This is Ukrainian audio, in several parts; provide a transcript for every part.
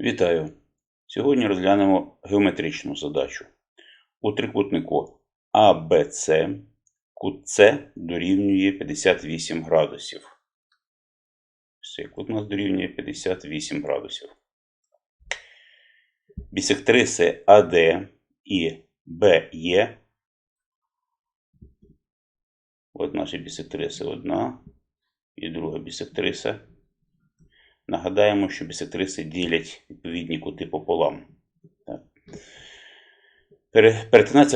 Вітаю! Сьогодні розглянемо геометричну задачу. У трикутнику АБЦ кут С дорівнює 58 градусів. Цей кут у нас дорівнює 58 градусів. Бісектриси АД і БЕ. От наші бісектриси одна і друга бісектриса. Нагадаємо, що бісектриси ділять відповідні кути пополам. Так.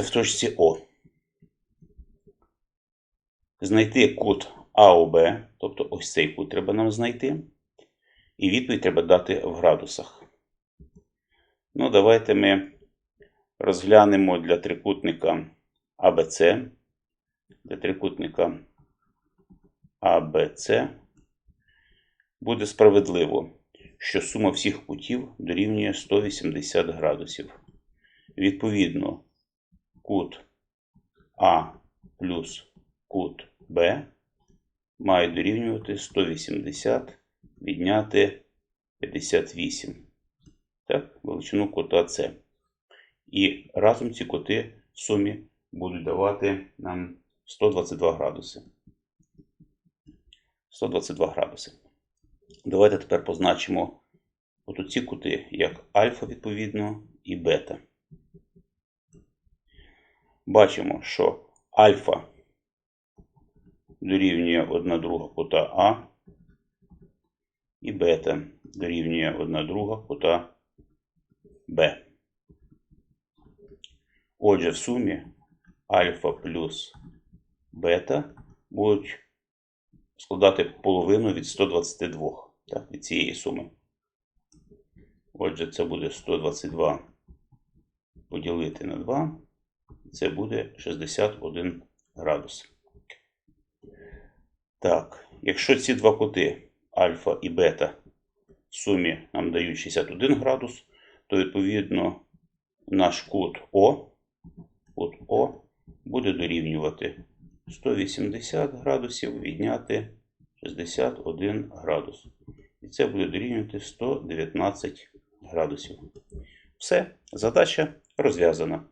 В точці О. Знайти кут АОБ, тобто ось цей кут треба нам знайти. І відповідь треба дати в градусах. Ну, давайте ми розглянемо для трикутника АБЦ. Для трикутника АБЦ буде справедливо, що сума всіх кутів дорівнює 180 градусів. Відповідно, кут А плюс кут Б має дорівнювати 180 відняти 58. Так, величину кута С. І разом ці кути в сумі будуть давати нам 122 градуси. 122 градуси. Давайте тепер позначимо отут ці кути як альфа відповідно і бета. Бачимо, що альфа дорівнює 1 друга кута А і бета дорівнює 1 друга кута Б. Отже, в сумі альфа плюс бета будуть складати половину від 122 так, від цієї суми. Отже, це буде 122 поділити на 2. Це буде 61 градус. Так, якщо ці два кути альфа і бета в сумі нам дають 61 градус, то відповідно наш кут О, кут О буде дорівнювати 180 градусів відняти 61 градус. І це буде дорівнювати 119 градусів. Все, задача розв'язана.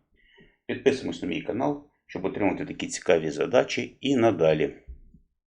Підписуємось на мій канал, щоб отримати такі цікаві задачі і надалі.